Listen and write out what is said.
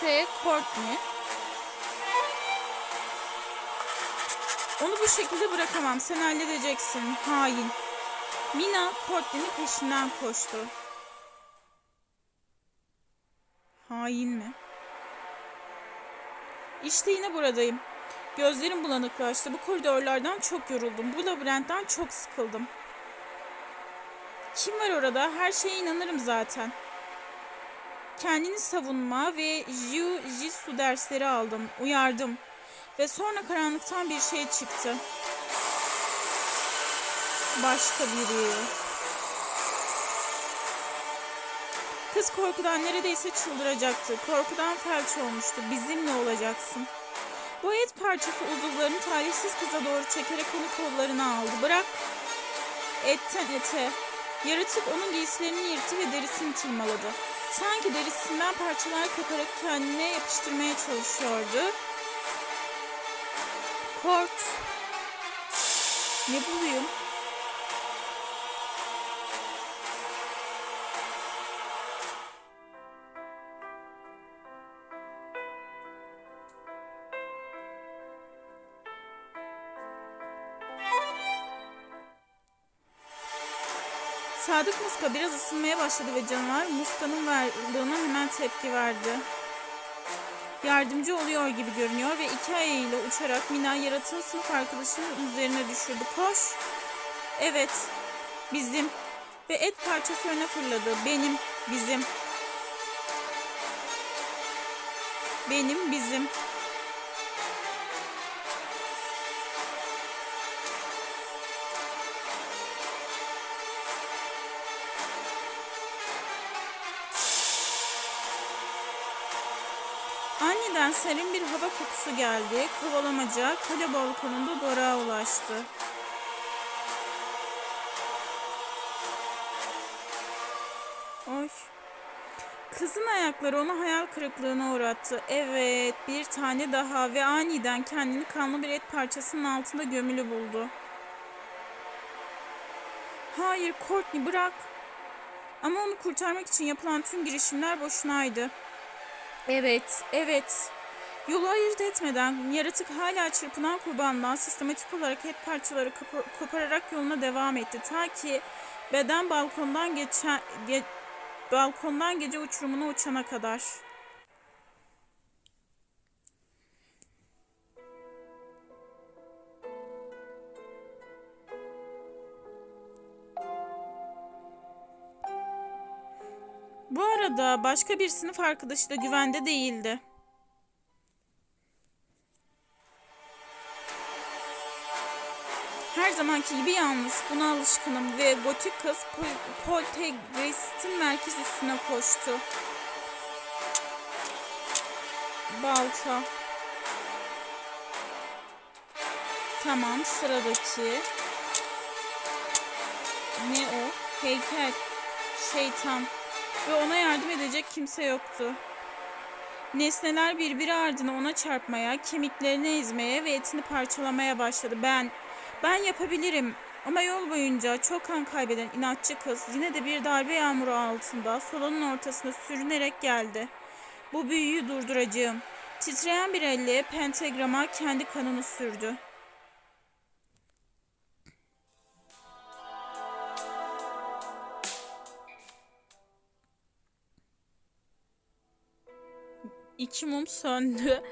S. Courtney. Onu bu şekilde bırakamam. Sen halledeceksin. Hain. Mina Courtney'nin peşinden koştu. Hain mi? İşte yine buradayım. Gözlerim bulanıklaştı. Bu koridorlardan çok yoruldum. Bu labirentten çok sıkıldım. Kim var orada? Her şeye inanırım zaten. Kendini savunma ve Jiu Jitsu dersleri aldım. Uyardım. Ve sonra karanlıktan bir şey çıktı. Başka biri. Kız korkudan neredeyse çıldıracaktı. Korkudan felç olmuştu. Bizimle olacaksın. Bu et parçası uzuvlarını talihsiz kıza doğru çekerek onu kollarına aldı. Bırak. Etten ete. Yaratık onun giysilerini yırttı ve derisini tırmaladı. Sanki derisinden parçalar koparak kendine yapıştırmaya çalışıyordu. Kort. Ne bulayım? Sadık Muska biraz ısınmaya başladı ve canavar Muska'nın varlığına hemen tepki verdi. Yardımcı oluyor gibi görünüyor ve iki ayağıyla uçarak Mina yaratığın sınıf arkadaşının üzerine düşürdü. Koş. Evet. Bizim. Ve et parçası öne fırladı. Benim. Bizim. Benim. Bizim. Aniden serin bir hava kokusu geldi. Kovalamaca kale balkonunda Dora'ya ulaştı. Oy. Kızın ayakları onu hayal kırıklığına uğrattı. Evet, bir tane daha ve aniden kendini kanlı bir et parçasının altında gömülü buldu. Hayır, Courtney bırak. Ama onu kurtarmak için yapılan tüm girişimler boşunaydı. Evet, evet. Yolu ayırt etmeden yaratık hala çırpınan kurbandan sistematik olarak et parçaları kopar- kopararak yoluna devam etti. Ta ki beden balkondan geçen ge- balkondan gece uçurumuna uçana kadar. Bu arada başka bir sınıf arkadaşı da güvende değildi. Her zamanki gibi yalnız. Buna alışkınım ve gotik kız Pol- Poltergeist'in merkez üstüne koştu. Balta. Tamam sıradaki. Ne o? Heykel. Şeytan. Ve ona yardım edecek kimse yoktu. Nesneler birbiri ardına ona çarpmaya, kemiklerini ezmeye ve etini parçalamaya başladı. Ben, ben yapabilirim. Ama yol boyunca çok kan kaybeden inatçı kız yine de bir darbe yağmuru altında salonun ortasına sürünerek geldi. Bu büyüyü durduracağım. Titreyen bir elle pentagrama kendi kanını sürdü. İki mum söndü.